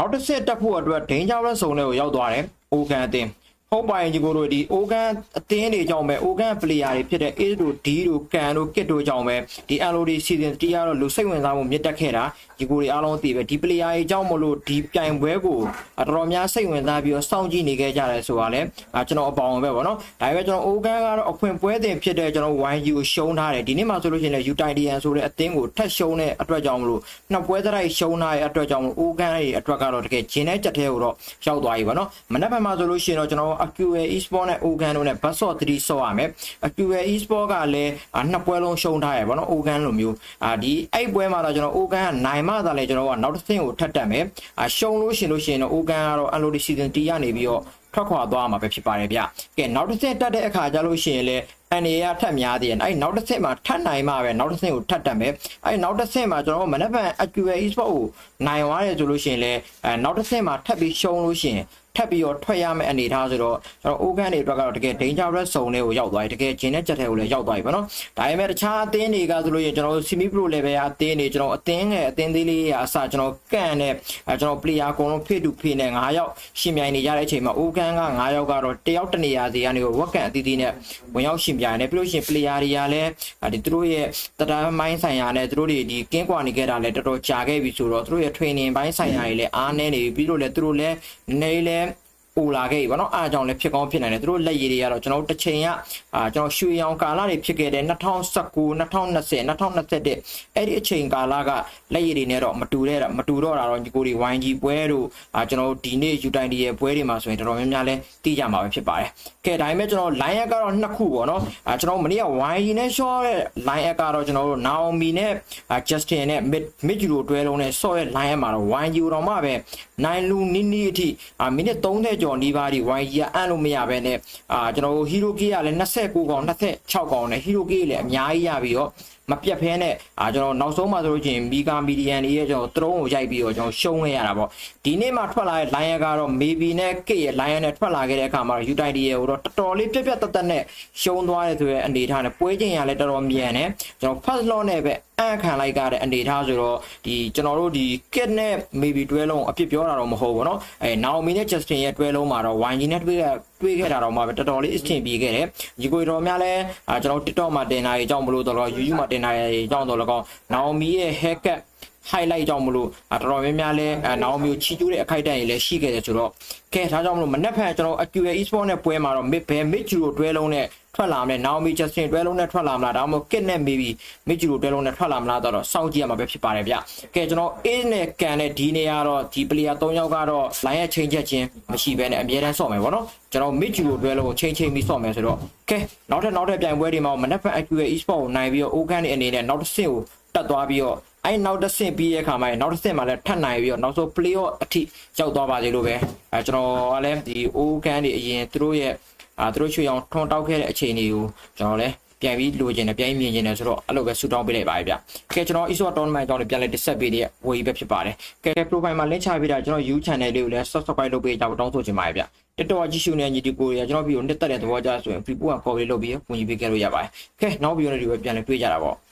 နောက်တစ်ဆက်တက်ဖို့အတွက်ဒိန်းဂျာရက်ဆုံလေးကိုရောက်သွားတယ်အိုကန်အတင်း ဟုတ်ပါရင်ဒီကိုတို့ဒီအိုကန်အတင်းတွေကြောင့်ပဲအိုကန်ပလေယာတွေဖြစ်တဲ့ A တို့ D တို့ကန်တို့ကစ်တို့ကြောင့်ပဲဒီ LOD season 3ကတော့လူစိတ်ဝင်စားမှုမြင့်တက်ခဲ့တာဒီကိုတွေအားလုံးသိပဲဒီပလေယာတွေကြောင့်မလို့ဒီပြိုင်ပွဲကိုအတော်တော်များစိတ်ဝင်စားပြီးတော့စောင့်ကြည့်နေခဲ့ကြတယ်ဆိုတာလဲအာကျွန်တော်အပေါင်းပဲပေါ့နော်ဒါပေမဲ့ကျွန်တော်အိုကန်ကတော့အခွင့်ပွဲတင်ဖြစ်တဲ့ကျွန်တော် YU ကိုရှုံးထားတယ်ဒီနေ့မှဆိုလို့ရှိရင်လည်း Utidian ဆိုတဲ့အသင်းကိုထပ်ရှုံးတဲ့အတွက်ကြောင့်မလို့နှစ်ပွဲသရိုက်ရှုံးထားတဲ့အတွက်ကြောင့်မလို့အိုကန်ရဲ့အတွက်ကတော့တကယ်ဂျင်းတဲ့ကြက်ထဲကိုတော့ရောက်သွားပြီပေါ့နော်မနက်ဖြန်မှဆိုလို့ရှိရင်တော့ကျွန်တော် AQA Esport နဲ့ Ogan တို့နဲ့ Bassot 3ဆော့ရမယ် AQA Esport ကလည်းအာနှစ်ပွဲလုံးရှုံးထားရပေါ့နော် Ogan လိုမျိုးအာဒီအဲ့ပွဲမှာတော့ကျွန်တော် Ogan ကနိုင်မှသာလဲကျွန်တော်ကနောက်တစ်ဆင့်ကိုထပ်တက်မယ်အာရှုံးလို့ရှိရင်လို့ရှိရင်တော့ Ogan ကတော့ Unload Season 1ကနေပြီးတော့ထွက်ခွာသွားမှာပဲဖြစ်ပါတယ်ဗျကဲနောက်တစ်ဆင့်တက်တဲ့အခါကျလို့ရှိရင်လည်းအနေရထက်များသေးတယ်အဲ့နောက်တစ်ဆင့်မှာထပ်နိုင်မှပဲနောက်တစ်ဆင့်ကိုထပ်တက်မယ်အဲ့နောက်တစ်ဆင့်မှာကျွန်တော်မနက်ဖြန် AQA Esport ကိုနိုင်သွားတယ်ဆိုလို့ရှိရင်လည်းအဲနောက်တစ်ဆင့်မှာထပ်ပြီးရှုံးလို့ရှိရင်ထပ်ပြီးတော့ထွက်ရမယ့်အနေအထားဆိုတော့ကျွန်တော် organ တွေအတွက်ကတော့တကယ် dangerous zone တွေကိုရောက်သွားပြီတကယ်ဂျင်းတဲ့ချက်ထဲကိုလည်းရောက်သွားပြီပေါ့နော်ဒါပေမဲ့တခြားအသင်းတွေကဆိုလို့ရင်ကျွန်တော် semi pro level အသင်းတွေကျွန်တော်အသင်းငယ်အသင်းသေးလေးအစားကျွန်တော်ကန်နဲ့အဲကျွန်တော် player အကုန်လုံး fit to fit နဲ့9ယောက်ရှင်ပြိုင်နေကြတဲ့အချိန်မှာ organ က9ယောက်ကတော့တယောက်တနေရာစီကနေဝက်ကန်အသီးသီးနဲ့ဝင်ရောက်ရှင်ပြိုင်နေပြီးလို့ရှိရင် player တွေကလည်းဒီသူတို့ရဲ့တရားမိုင်းဆိုင်ရာနဲ့သူတို့တွေဒီကင်းကွာနေခဲ့တာလည်းတော်တော်ကြာခဲ့ပြီဆိုတော့သူတို့ရဲ့ training ဘိုင်းဆိုင်ရာတွေလည်းအားနည်းနေပြီပြီးတော့လည်းသူတို့လည်းနေလည်း ပူလာခဲ့ပြီဗောနော်အားကြောင့်လည်းဖြစ်ကောင်းဖြစ်နိုင်တယ်သူတို့လက်ရည်တွေကတော့ကျွန်တော်တို့တစ်ချိန်ကအာကျွန်တော်ရွှေရောင်ကာလတွေဖြစ်ခဲ့တဲ့2019 2020 2021အဲ့ဒီအချိန်ကာလကလက်ရည်တွေနဲ့တော့မတူတဲ့မတူတော့တာတော့ညီကိုတွေ YG ပွဲတို့အာကျွန်တော်တို့ဒီနေ့ U20 ရဲ့ပွဲတွေမှာဆိုရင်တော်တော်များများလဲသိကြမှာပဲဖြစ်ပါတယ်ကဲဒါပေမဲ့ကျွန်တော် line up ကတော့နှစ်ခုပေါ့နော်အာကျွန်တော်မနေ့က YG နဲ့ short တဲ့ line up ကတော့ကျွန်တော်တို့ Naomi နဲ့ Justin နဲ့ mid mid ဂျူတွဲလုံးနဲ့ short ရဲ့ line up မှာတော့ YG တော့မှပဲနိုင်လူနီးနီးအထိအာမိနစ်30ကျော်နီးပါးဒီ YG ကအန့်လို့မရဘဲနဲ့အာကျွန်တော်တို့ Hero Key ကလည်း29កောင်26កောင်နဲ့ Hero Key လည်းအများကြီးရပြီးတော့မပြတ်ဖဲနဲ့အာကျွန်တော်နောက်ဆုံးမှဆိုလို့ချင်းမီဂါမီဒီယန်တွေရဲ့ကျွန်တော်သရုံးကိုရိုက်ပြီးတော့ကျွန်တော်ရှုံးခဲ့ရတာပေါ့ဒီနေ့မှထွက်လာတဲ့ line ကတော့ maybe နဲ့ K ရဲ့ line နဲ့ထွက်လာခဲ့တဲ့အခါမှာ UTD ရဲ့ဟိုတော့တော်တော်လေးပြက်ပြက်တက်တက်နဲ့ရှုံးသွားတယ်ဆိုတဲ့အနေအထားနဲ့ပွဲချင်းရလည်းတော်တော်မြန်တယ်ကျွန်တော် first law နဲ့ပဲ အန့်ခံလိုက်ကြတဲ့အနေအထားဆိုတော့ဒီကျွန်တော်တို့ဒီ kit နဲ့ maybe တွဲလုံးအပြစ်ပြောတာတော့မဟုတ်ဘူးเนาะအဲ Naomi နဲ့ Justin ရဲ့တွဲလုံးမှာတော့ YG နဲ့တွဲတွေးခဲ့တာတော့မှပဲတော်တော်လေးအဆင်ပြေခဲ့တယ်။ဒီကိုတော်များလဲအာကျွန်တော် TikTok မှာတင်တာတွေအကြောင်းမလို့တော့ YouTube မှာတင်တာတွေအကြောင်းတော့လကော Naomi ရဲ့ haircut highlight ကြောင့်မလို့အတော်များများလဲအဲ Naomi ကိုချီကျိုးတဲ့အခိုက်အတန့်တွေလည်းရှိခဲ့တယ်ဆိုတော့ကဲဒါကြောင့်မလို့မနေ့ဖက်ကျွန်တော် Acura Esport နဲ့ပွဲမှာတော့ mid ဘယ် mid ဂျူကိုတွဲလုံးနဲ့ထွက်လာမလဲ Naomi Justin တွဲလုံးနဲ့ထွက်လာမလားဒါမှမဟုတ် Kit နဲ့ maybe mid ဂျူကိုတွဲလုံးနဲ့ထွက်လာမလားတော့စောင့်ကြည့်ရမှာပဲဖြစ်ပါတယ်ဗျကဲကျွန်တော် A နဲ့ Can နဲ့ D နဲ့ကတော့ဒီ player 3ယောက်ကတော့ line ရဲ့ချိန်ချက်ချင်းမရှိဘဲနဲ့အမြဲတမ်းဆော့မယ်ဗောနော်ကျွန်တော် mid ဂျူကိုတွဲလုံးကိုချိန်ချိန်ပြီးဆော့မယ်ဆိုတော့ကဲနောက်ထပ်နောက်ထပ်ပြိုင်ပွဲတွေမှာမနေ့ဖက် Acura Esport ကိုနိုင်ပြီးတော့ Ogan တွေအနေနဲ့နောက်တစ်ဆင့်ကိုတက်သွားပြီးတော့ အဲ့နောက်တစ်ဆင့်ပြီးရဲ့ခါမှာနောက်တစ်ဆင့်မှာလည်းထပ်နိုင်ပြီးတော့နောက်ဆုံး play off အထိရောက်သွားပါသေးလို့ပဲအဲကျွန်တော်ကလည်းဒီ Ogan တွေအရင်သူတို့ရဲ့အာသူတို့ချွေအောင်ထွန်းတောက်ခဲ့တဲ့အခြေအနေကိုကျွန်တော်လည်းပြန်ပြီးလိုချင်တယ်ပြန်ပြီးမြင်ချင်တယ်ဆိုတော့အဲ့လိုပဲဆူတောင်းပေးလိုက်ပါဗျ။ကဲကျွန်တော် eSport tournament အကြောင်းလည်းပြန်လဲတစ်ဆက်ပေးတဲ့ဝေကြီးပဲဖြစ်ပါတယ်။ကဲ profile မှာ link ချပေးတာကျွန်တော် YouTube channel လေးကိုလည်း subscribe လုပ်ပေးကြအောင်တောင်းဆိုချင်ပါတယ်ဗျ။တက်တော်ကြည့်ရှုနေညီတီကိုရကျွန်တော်ပြီးတော့နှစ်သက်တဲ့သဘောကြဆိုရင် pre-post က call လေးလုပ်ပြီးဝင်ကြီးပေးခဲ့လို့ရပါတယ်။ကဲနောက်ဗီဒီယိုတွေပဲပြန်လဲတွေ့ကြတာပေါ့။